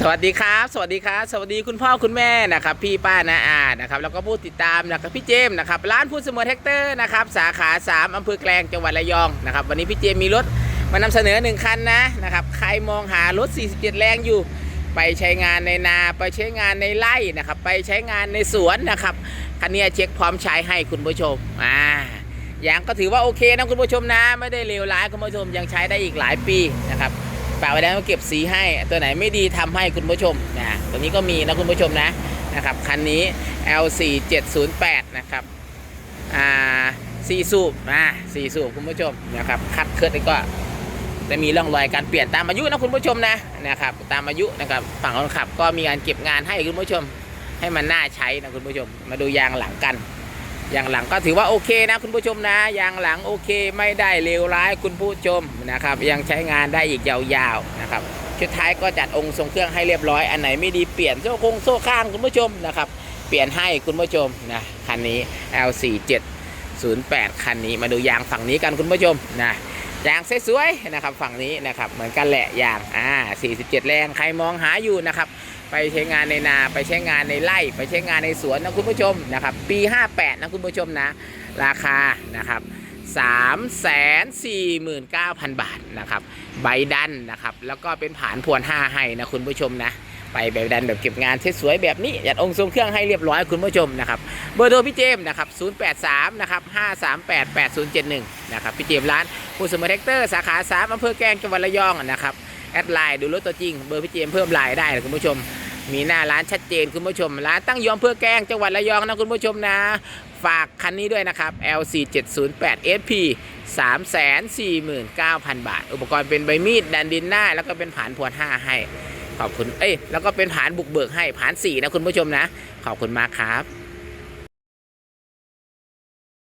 สวัสดีครับ สวัสดีครับ สวัสดีคุณพ่อคุณแม่นะครับพี่ป้านาอานะครับแล้วก็ผู้ติดตามนะครับพี่เจมส์นะครับร้านพูดเสมอแท็กเตอร์นะครับสาขา 3อำเภอแกลงจังหวัดระยองนะครับวันนี้พี่เจมส์มีรถมานำเสนอหนึ่งคันนะนะครับใครมองหารถ 47 แรงอยู่ ไปใช้งานในนาไปใช้งานในไร่นะครับไปใช้งานในสวนนะครับคันนี้เช็คพร้อมใช้ให้คุณผู้ชมอ่าอย่างก็ถือว่าโอเคนะคุณผู้ชมนะ ไม่ได้เลวร้ายคุณผู้ชมยังใช้ได้อีกหลายปีนะครับ ฝากไว้แล้วเก็บสีให้ ตัวไหนไม่ดีทำให้คุณผู้ชมนะตัวนี้ก็มีนะคุณผู้ชมนะนะครับคันนี้ L4708 นะครับอ่าสี่สูบนะสี่สูบคุณผู้ชมนะครับคัดเคิร์ดก็จะมีร่องรอยการเปลี่ยนตามอายุนะคุณผู้ชมนะนะครับตามอายุนะครับฝั่งคนขับก็มีการเก็บงานให้คุณผู้ชม ให้มันน่าใช้นะคุณผู้ชม มาดูยางหลังกัน ยางหลังก็ถือว่าโอเคนะคุณผู้ชมนะยางหลังโอเคไม่ได้เลวร้ายคุณผู้ชมนะครับ ยังใช้งานได้อีกยาวๆนะครับชุดท้ายก็จัดองค์ทรงเครื่องให้เรียบร้อยอันไหนไม่ดีเปลี่ยนโซ่คงโซ่ข้างคุณผู้ชมนะครับ เปลี่ยนให้คุณผู้ชมนะคันนี้ L4708 คันนี้มาดูยางฝั่งนี้กันคุณผู้ชมนะยางสวยๆนะครับฝั่งนี้นะครับเหมือนกันแหละยางอ่า47 แรงใครมองหาอยู่นะครับ ไปใช้งานในนาไปใช้งานในไร่ ไปใช้งานในสวนนะคุณผู้ชมนะครับปี 58 นะคุณผู้ชมนะ ราคานะครับ 3 4 9 0 0 0 บาทนะครับใบดันนะครับแล้วก็เป็นผานพวน5ให้นะคุณผู้ชมนะไปแบบดันแบบเก็บงานสวยๆแบบนี้จัดองค์ทรงเครื่องให้เรียบร้อยคุณผู้ชมนะครับเบอร์โทรพี่เจมส์นะครับ 083 นะครับ 538 8071 นะครับพี่เจมส์ร้านผู้สมอแท็กเตอร์สาขา 3อำเภอแกลงจังหวัดระยองนะครับ แอดไลน์ดูรถตัวจริงเบอร์พี่เจมเพิ่มไลน์ได้นะคุณผู้ชม มีหน้าร้านชัดเจนคุณผู้ชม ร้านตั้งยอมเพื่อแกล้งจังหวัดระยองนะคุณผู้ชมนะ ฝากคันนี้ด้วยนะครับ LC708 SP 349,000 บาท อุปกรณ์เป็นใบมีดดันดินหน้า แล้วก็เป็นผานพวน5ให้ขอบคุณ เอ้ย แล้วก็เป็นผานบุกเบิกให้ผาน4นะคุณผู้ชมนะ ขอบคุณมากครับ